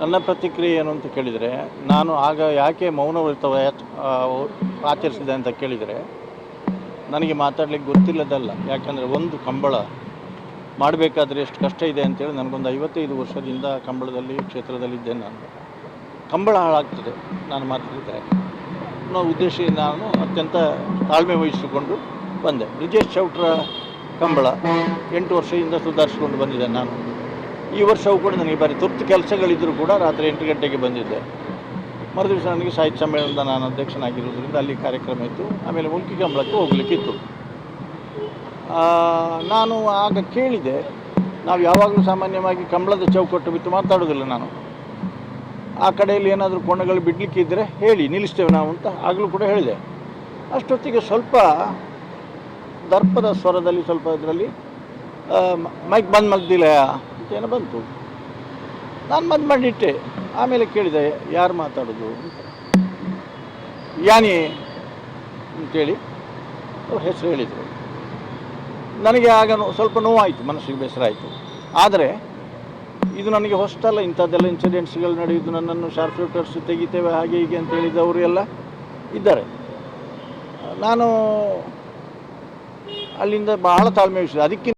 ನನ್ನ ಪ್ರತಿಕ್ರಿಯೆ ಏನು ಅಂತ ಕೇಳಿದರೆ, ನಾನು ಆಗ ಯಾಕೆ ಮೌನವ್ರತವ ಆಚರಿಸಿದೆ ಅಂತ ಕೇಳಿದರೆ, ನನಗೆ ಮಾತಾಡಲಿಕ್ಕೆ ಗೊತ್ತಿಲ್ಲದಲ್ಲ. ಯಾಕಂದರೆ ಒಂದು ಕಂಬಳ ಮಾಡಬೇಕಾದ್ರೆ ಎಷ್ಟು ಕಷ್ಟ ಇದೆ ಅಂತೇಳಿ ನನಗೊಂದು ಐವತ್ತೈದು ವರ್ಷದಿಂದ ಕಂಬಳದಲ್ಲಿ ಕ್ಷೇತ್ರದಲ್ಲಿದ್ದೆ ನಾನು. ಕಂಬಳ ಹಾಳಾಗ್ತದೆ, ನಾನು ಮಾತಾಡಿದರೆ. ಅನ್ನೋ ಉದ್ದೇಶ ನಾನು ಅತ್ಯಂತ ತಾಳ್ಮೆ ವಹಿಸಿಕೊಂಡು ಬಂದೆ. ಬ್ರಿಜೇಶ್ ಚೌಟ್ರ ಕಂಬಳ ಎಂಟು ವರ್ಷದಿಂದ ಸುಧಾರಿಸಿಕೊಂಡು ಬಂದಿದ್ದೆ ನಾನು. ಈ ವರ್ಷವೂ ಕೂಡ ನನಗೆ ಬಾರಿ ತುರ್ತು ಕೆಲಸಗಳಿದ್ದರೂ ಕೂಡ ರಾತ್ರಿ ಎಂಟು ಗಂಟೆಗೆ ಬಂದಿದ್ದೆ. ಮರುದಿವಸ ನನಗೆ ಸಾಹಿತ್ಯ ಸಮ್ಮೇಳನದ ನಾನು ಅಧ್ಯಕ್ಷನಾಗಿರೋದ್ರಿಂದ ಅಲ್ಲಿ ಕಾರ್ಯಕ್ರಮ ಇತ್ತು. ಆಮೇಲೆ ಮುಲ್ಕಿ ಕಂಬಳಕ್ಕೆ ಹೋಗಲಿಕ್ಕಿತ್ತು. ನಾನು ಆಗ ಕೇಳಿದೆ, ನಾವು ಯಾವಾಗಲೂ ಸಾಮಾನ್ಯವಾಗಿ ಕಂಬಳದ ಚೌಕಟ್ಟು ಬಿಟ್ಟು ಮಾತಾಡೋದಿಲ್ಲ ನಾನು. ಆ ಕಡೆಯಲ್ಲಿ ಏನಾದರೂ ಕೋಣಗಳು ಬಿಡಲಿಕ್ಕಿದ್ದರೆ ಹೇಳಿ, ನಿಲ್ಲಿಸ್ತೇವೆ ನಾವು ಅಂತ ಆಗಲೂ ಕೂಡ ಹೇಳಿದೆ. ಅಷ್ಟೊತ್ತಿಗೆ ಸ್ವಲ್ಪ ದರ್ಪದ ಸ್ವರದಲ್ಲಿ, ಸ್ವಲ್ಪ ಇದರಲ್ಲಿ ಮೈಕ್ ಬಂದ್ ಮಗ್ದಿಲ್ಲ. ಏನೋ ಬಂತು. ನಾನು ಬಂದ್ ಮಾಡಿಟ್ಟೆ. ಆಮೇಲೆ ಕೇಳಿದೆ, ಯಾರು ಮಾತಾಡೋದು ಯಾನಿ ಅಂತೇಳಿ ಅವ್ರ ಹೆಸರು ಹೇಳಿದರು. ನನಗೆ ಆಗ ಸ್ವಲ್ಪ ನೋವಾಯಿತು, ಮನಸ್ಸಿಗೆ ಬೇಸರ ಆಯಿತು. ಆದರೆ ಇದು ನನಗೆ ಹೊಸ್ಟಲ್ಲ, ಇಂಥದ್ದೆಲ್ಲ ಇನ್ಸಿಡೆಂಟ್ಸ್ಗಳು ನಡೆಯೋದು, ನನ್ನನ್ನು ಶಾರ್ಪ್ ಶೂಟರ್ಸ್ ತೆಗಿತೇವೆ, ಹಾಗೆ ಹೀಗೆ ಅಂತ ಹೇಳಿದವರು ಎಲ್ಲ ಇದ್ದಾರೆ. ನಾನು ಅಲ್ಲಿಂದ ಬಹಳ ತಾಳ್ಮೆ ವಿಷಯ ಅದಕ್ಕಿಂತ